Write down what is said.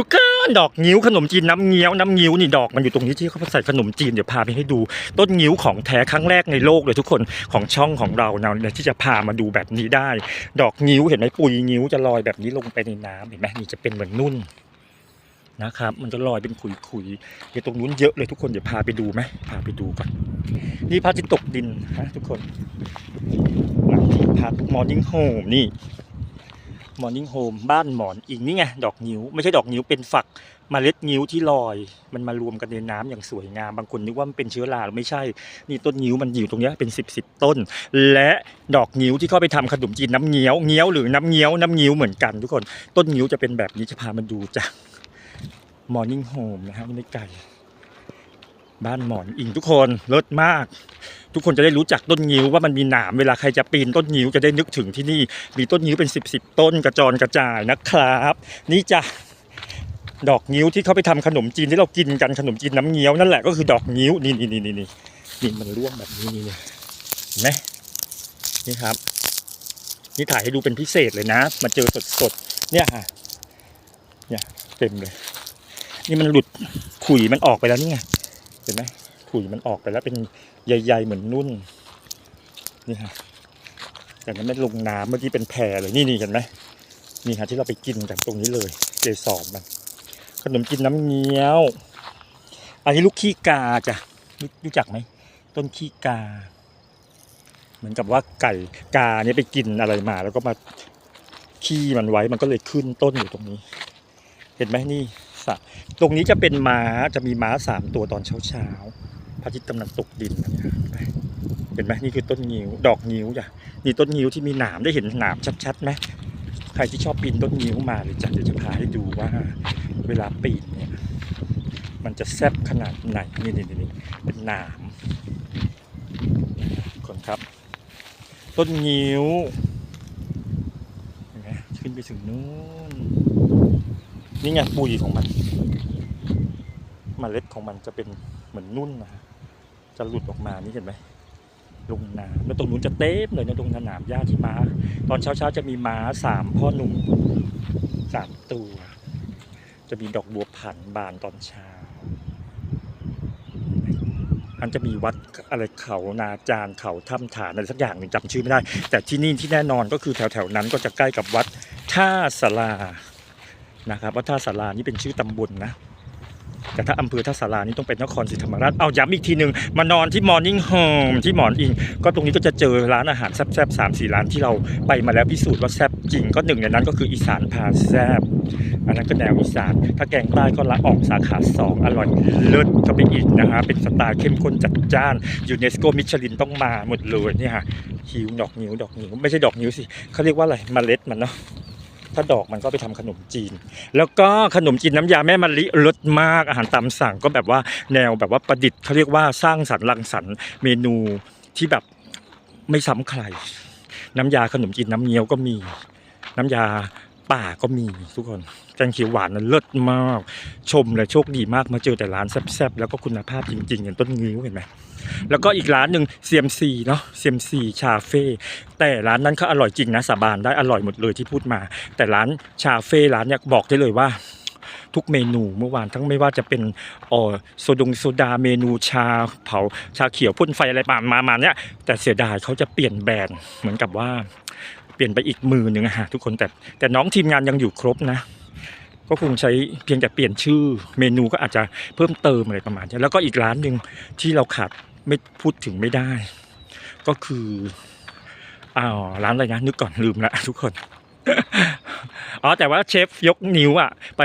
ทุกคนดอกงิ้วขนมจีนน้ำเงี้ยวน้ำงิ้วนี่ดอกมันอยู่ตรงนี้ที่เขาใส่ขนมจีนเดี๋ยวพาไปให้ดูต้นงิ้วของแท้ครั้งแรกในโลกเลยทุกคนของช่องของเราเนี่ยที่จะพามาดูแบบนี้ได้ ดอกงิ้วเห็นไหมปุยงิ้วจะลอยแบบนี้ลงไปในน้ำเห็นไหมนี่จะเป็นเหมือนนุ่นนะครับ มันจะลอยเป็นขุยๆเดี๋ยวตรงนู้นเยอะเลยทุกคนเดี๋ยวพาไปดูไหมพาไปดูก่อนนี่พระอาทิตย์ตกดินนะทุกคนหลังที่พักมอร์นิ่งโฮมนี่ มอร์นิ่งโฮมบ้านหมอนอิงนี่ไงดอกนิ้ว ไม่ใช่ดอกนิ้วเป็นฝักเมล็ดนิ้วที่ลอย มันมารวมกันในน้ำอย่างสวยงาม บางคนนึกว่ามันเป็นเชื้อราไม่ใช่ นี่ต้นนิ้วมันอยู่ตรงนี้เป็นสิบสิบต้น และดอกนิ้วที่เข้าไปทำขนมจีนน้ำเงี้ยวเงี้ยวหรือน้ำเงี้ยวน้ำงิ้วเหมือนกันทุกคน ต้นนิ้วจะเป็นแบบนี้จะพามาดูจ้ะมอร์นิ่งโฮมนะฮะไม่ไกล บ้านหมอนอิงทุกคนเลิศมาก ทุกคนจะได้รู้จักต้นงิ้วว่ามันมีหนามเวลาใครจะปีนต้นงิ้วจะได้นึกถึงที่นี่ มีต้นงิ้วเป็นสิบสิบต้นกระจรกระจายนะครับ นี่จ้ะดอกงิ้วที่เขาไปทำขนมจีนที่เรากินกันขนมจีนน้ำเงี้ยวนั่นแหละก็คือดอกงิ้วนี่นี่นี่นี่นี่นี่มันร่วงแบบนี้นี่เห็นไหมนี่ครับ นี่ถ่ายให้ดูเป็นพิเศษเลยนะ มาเจอสดสดเนี่ยฮะเนี่ยเต็มเลย นี่มันหลุดขุยมันออกไปแล้วนี่ไง ห็นไหมขุยมันออกไปแล้วเป็นใหญ่ๆเหมือนนุ่น นี่ฮะแต่นั้นไม่ลงน้ำเมื่อกี้เป็นแพรเลยนี่นี่เห็นไหมนี่ฮะที่เราไปกินกันตรงนี้เลยเจสอนมัน ขนมจีนน้ำเงี้ยว อันนี้ลูกขี้กาจ้ะรู้รู้จักไหมต้นขี้กา เหมือนกับว่าไก่กาเนี่ยไปกินอะไรมา แล้วก็มาขี้มันไว้มันก็เลยขึ้นต้นอยู่ตรงนี้ เห็นไหมนี่ สระตรงนี้จะเป็นม้าจะมีม้าสามตัวตอนเช้าเช้าๆพระอาทิตย์กำลังตกดินนะเนี่ยเห็นไหมเห็นไหมนี่คือต้นงิ้วดอกงิ้วจ้ะนี่ต้นงิ้วที่มีหนามได้เห็นหนามชัดๆไหมใครที่ชอบปีนต้นงิ้วมาเลยจ้ะเดี๋ยวจะพาให้ดูว่า เวลาปีนเนี่ยมันจะแซบขนาดไหนนี่นี่นี่เป็นหนามคนครับ ต้นงิ้วเห็นไหมขึ้นไปถึงนู้น นี่ไงปุยของมันมเมล็ดของมันจะเป็นเหมือนนุ่นนะจะหลุดออกมานี่เห็นไหมลงน้ำแล้วตรงนู้นจะเต็มเลยนะตรงสนามหญ้าที่ม้า ตอนเช้าๆจะมีม้าสามพ่อหนุ่มสามตัว จะมีดอกบัวผันบานตอนเช้าอันจะมีวัดอะไรเขานาจารเขาถ้ำฐานอะไรสักอย่างหนึ่งจำชื่อไม่ได้ แต่ที่นี่ที่แน่นอนก็คือแถวๆนั้นก็จะใกล้กับวัดท่าสลา นะครับวัดท่าสลานี่เป็นชื่อตำบลนะแต่ถ้าอำเภอท่าสารานี่ต้องเป็นนครศรีธรรมราชเอาย้ำอีกทีหนึ่งมานอนที่มอร์นิ่งโฮมที่หมอนอิง ก็ตรงนี้ก็จะเจอร้านอาหารแซ่บๆสามสี่ร้านที่เราไปมาแล้วพิสูจน์ว่าแซ่บจริงก็หนึ่งในนั้นก็คืออีสานพาแซ่บอันนั้นก็แนวอีสาน ถ้าแกงใต้ก็ละออกสาขาสองอร่อยเลิศก็ไปอีกนะฮะเป็นสไตล์เข้มข้นจัดจ้านยูเนสโกมิชลินต้องมาหมดเลยเนี่ยฮะหิวดอกนิ้วดอกนิ้วไม่ใช่ดอกนิ้วสิเขาเรียกว่าอะไรเมล็ดมันเนาะ ถ้าดอกมันก็ไปทำขนมจีน แล้วก็ขนมจีนน้ำยาแม่มะลิรสมากอาหารตามสั่งก็แบบว่าแนวแบบว่าประดิษฐ์เขาเรียกว่าสร้างสรรค์รังสรรค์เมนูที่แบบไม่ซ้ำใคร น้ำยาขนมจีนน้ำเงี้ยวก็มีน้ำยา ป่าก็มีทุกคนแกงเขียวหวานนั้นเลิศมาก ชมเลยโชคดีมากมาเจอแต่ร้านแซ่บๆแล้วก็คุณภาพจริงๆอย่างต้นงิ้วเห็นไหมแล้วก็อีกร้านหนึ่งเซียมซีเนาะเซียมซีชาเฟ่แต่ร้านนั้นเขาอร่อยจริงนะสาบานได้อร่อยหมดเลยที่พูดมา แต่ร้านชาเฟ่ร้านเนี้ยบอกได้เลยว่าทุกเมนูเมื่อวานทั้งไม่ว่าจะเป็นออโซดงโซดาเมนูชาเผาชาเขียวพ่นไฟอะไรมามามาเนี้ยแต่เสียดายเขาจะเปลี่ยนแบรนด์เหมือนกับว่า เปลี่ยนไปอีกมือหนึ่งอะฮะทุกคนแต่แต่น้องทีมงานยังอยู่ครบนะ ก็คงใช้เพียงแต่เปลี่ยนชื่อเมนูก็อาจจะเพิ่มเติมอะไรประมาณนี้แล้วก็อีกร้านหนึ่งที่เราขาดไม่พูดถึงไม่ได้ ก็คืออ้าวร้านอะไรนะนึกก่อนลืมละทุกคน อ๋อแต่ว่าเชฟยกนิ้วอะไป